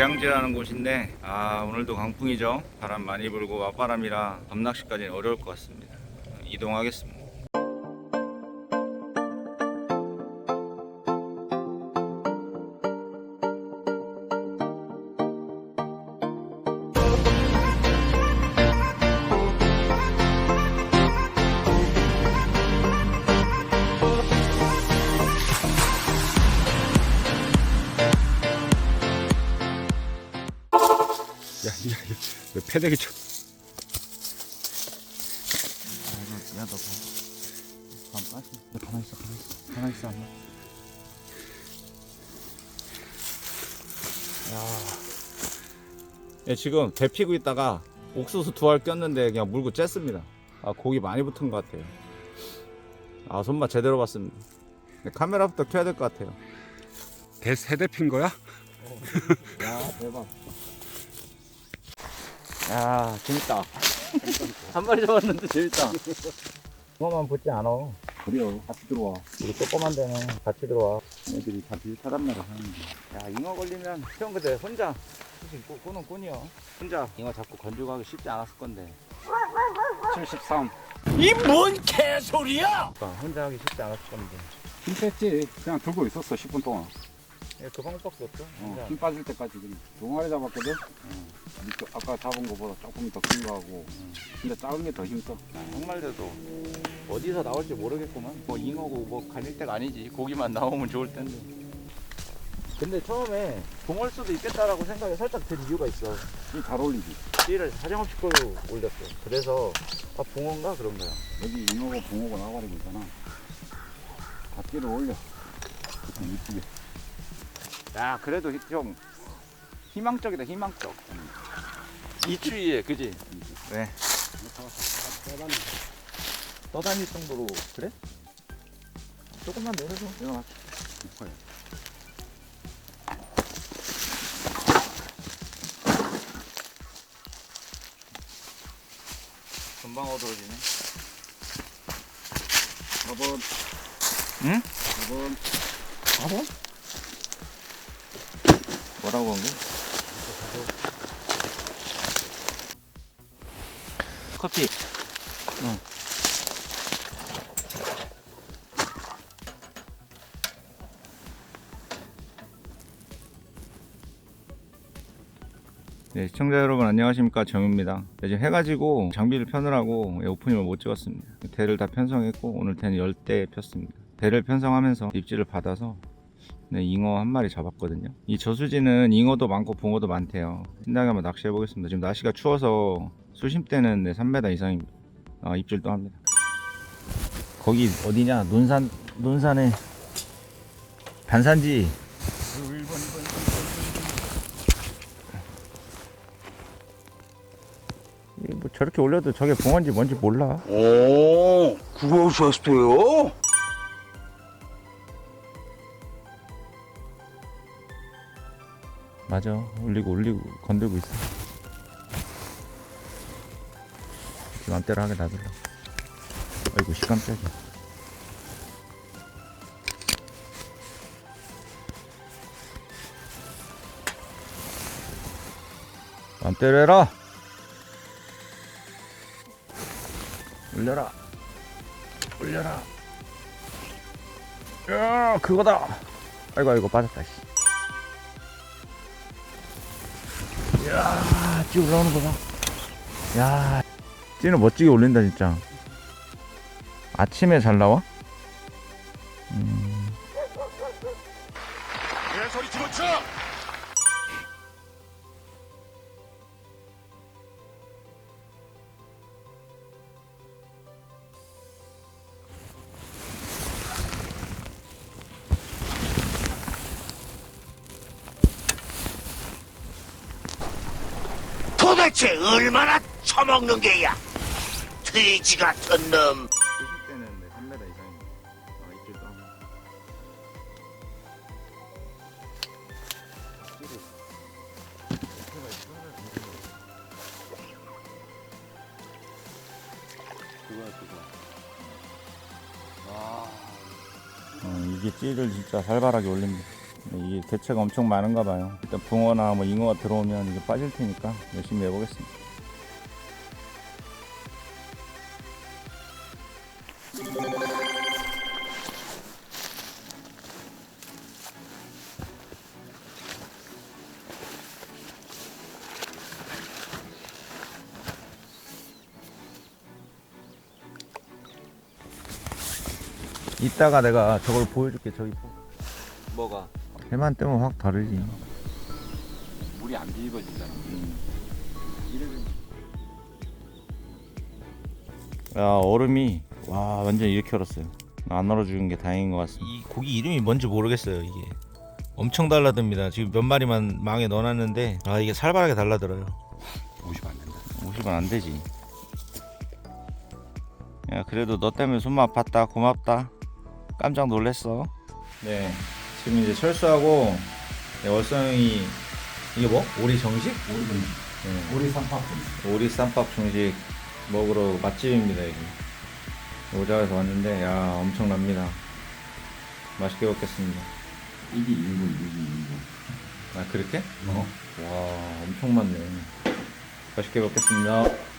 노량지라는 곳인데 아 오늘도 강풍이죠. 바람 많이 불고 맞바람이라 밤낚시까지는 어려울 것 같습니다. 이동하겠습니다 패대기 쳐? 야, 너. 너 가만히 있어, 가만히 있어. 가만히 있어, 엄마. 야. 예, 지금 배 피고 있다가 옥수수 두 알 꼈는데 그냥 물고 쬐습니다. 아, 고기 많이 붙은 것 같아요. 아, 손맛 제대로 봤습니다. 카메라부터 켜야 될 것 같아요. 대 세대 핀 거야? 야, 대박. 야, 재밌다. 한 마리 잡았는데 재밌다. 그거만 붙지 않아. 그래요. 같이 들어와. 우리 조그만 데는 같이 들어와. 애들이 다 비슷하단말을 하는데. 야, 잉어 걸리면 형 근데 혼자 사실 꼬, 꼬는 꾼이요. 혼자 잉어 잡고 건지고 하기 쉽지 않았을 건데. 73. 그러니까 혼자 하기 쉽지 않았을 건데. 힘 뺐지. 그냥 들고 있었어, 10분 동안. 예, 그 방법밖에 없죠. 어. 힘 빠질 때까지 그냥 두 마리 잡았거든. 어. 밑에 아까 잡은 거보다 조금 더 큰 거 하고. 근데 작은 게 더 힘써. 정말대도 어디서 나올지 모르겠구만. 뭐 잉어고 뭐 가릴 때가 아니지. 고기만 나오면 좋을 텐데. 근데 처음에 동월 수도 있겠다라고 생각이 살짝 든 이유가 있어. 이잘 어울리지. 씨를 사정없이 끌고 올렸어. 그래서 아 붕어인가 그런 거야. 여기 잉어고 붕어고 나가리고 있잖아. 갓기를 올려. 그렇게 이쁘게. 야 그래도 좀 희망적이다 희망적. 이 추위에 그지? 네. 떠다닐 정도로 그래? 조금만 내려줘. 내가 이뻐요. 금방 어두워지네. 4번. 응? 4번. 4번? 뭐라고 한 게? 커피. 응. 네, 시청자 여러분 안녕하십니까 정입니다. 네, 지금 해가지고 장비를 편으라고 예, 오프닝을 못 찍었습니다. 대를 다 편성했고 오늘 대는 10대 폈습니다. 대를 편성하면서 입질을 받아서 네, 잉어 한 마리 잡았거든요. 이 저수지는 잉어도 많고 붕어도 많대요. 신나게 한번 낚시해 보겠습니다. 지금 날씨가 추워서 수심 때는 네, 3m 이상입니다. 아, 입질도 합니다. 거기 어디냐? 논산 논산에 반산지. 이뭐 저렇게 올려도 저게 붕어인지 뭔지 몰라. 오, 그러셨어요? 맞아. 올리고 올리고 건들고 있어. 맘대로 하게 놔둘라. 아이고 씨 깜짝이야. 맘대로 해라. 올려라. 올려라. 야 그거다. 아이고 아이고 빠졌다. 씨. 야, 찌 올라오는 거 봐. 야, 찌는 멋지게 올린다 진짜. 아침에 잘 나와? 음, 집어쳐! 대체 얼마나 처먹는 게야? 돼지 같은 놈. 수심 때는 3m 이상입니다. 아, 입질도 하고. 어, 이게 찌를 진짜 살벌하게 올립니다. 이게 개체가 엄청 많은가 봐요. 일단 붕어나 뭐 잉어가 들어오면 이게 빠질 테니까 열심히 해보겠습니다. 이따가 내가 저걸 보여줄게 저기 뭐가? 해만 뜨면 확 다르지. 물이 안 비벼지잖아. 이래서 야 얼음이 와 완전 이렇게 얼었어요. 안 얼어 죽은 게 다행인 것 같습니다. 이 고기 이름이 뭔지 모르겠어요 이게. 엄청 달라듭니다. 지금 몇 마리만 망에 넣어놨는데 아 이게 살벌하게 달라들어요. 50안 된다. 50원 안 되지. 야 그래도 너 때문에 손맛 봤다 고맙다. 깜짝 놀랬어. 네 지금 이제 철수하고 네, 월성이 이게 뭐? 오리 정식? 네. 우리 삼합 오리 쌈밥 중식 먹으러 맛집입니다 여기 오자에서 왔는데 야 엄청납니다 맛있게 먹겠습니다 이게 인구 이게 인구. 아 그렇게? 어. 와 엄청 많네 맛있게 먹겠습니다